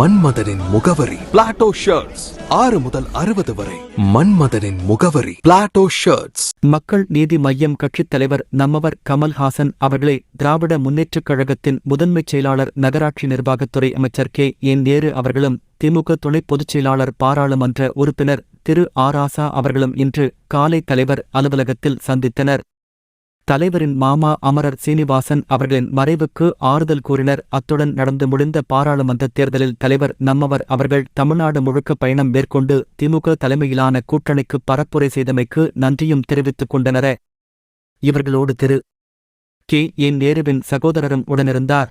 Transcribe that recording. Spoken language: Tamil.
மன்மதனின் முகவரி. பிளாட்டோ ஷர்ட்ஸ் ஆறு முதல் அறுபது வரை. மன்மதனின் முகவரி. பிளாட்டோ ஷர்ட்ஸ் மக்கள் நீதி மையம் கட்சித் தலைவர் நம்மவர் கமல்ஹாசன் அவர்களே திராவிட முன்னேற்றக் கழகத்தின் முதன்மைச் செயலாளர் நகராட்சி நிர்வாகத்துறை அமைச்சர் கே. என். நேரு அவர்களும் திமுக துணை பொதுச் செயலாளர் பாராளுமன்ற உறுப்பினர் திரு. ஆராசா அவர்களும் இன்று காலை தலைவர் அலுவலகத்தில் சந்தித்தனர். தலைவரின் மாமா அமரர் சீனிவாசன் அவர்களின் மறைவுக்கு ஆறுதல் கூறினர் அத்துடன் நடந்து முடிந்த பாராளுமன்ற தேர்தலில் தலைவர் நம்மவர் அவர்கள் தமிழ்நாடு முழுக்க பயணம் மேற்கொண்டு திமுக தலைமையிலான கூட்டணிக்கு பரப்புரை செய்தமைக்கு நன்றியும் தெரிவித்துக் கொண்டனர் இவர்களோடு திரு கே என் நேருவின் சகோதரரும் உடனிருந்தார்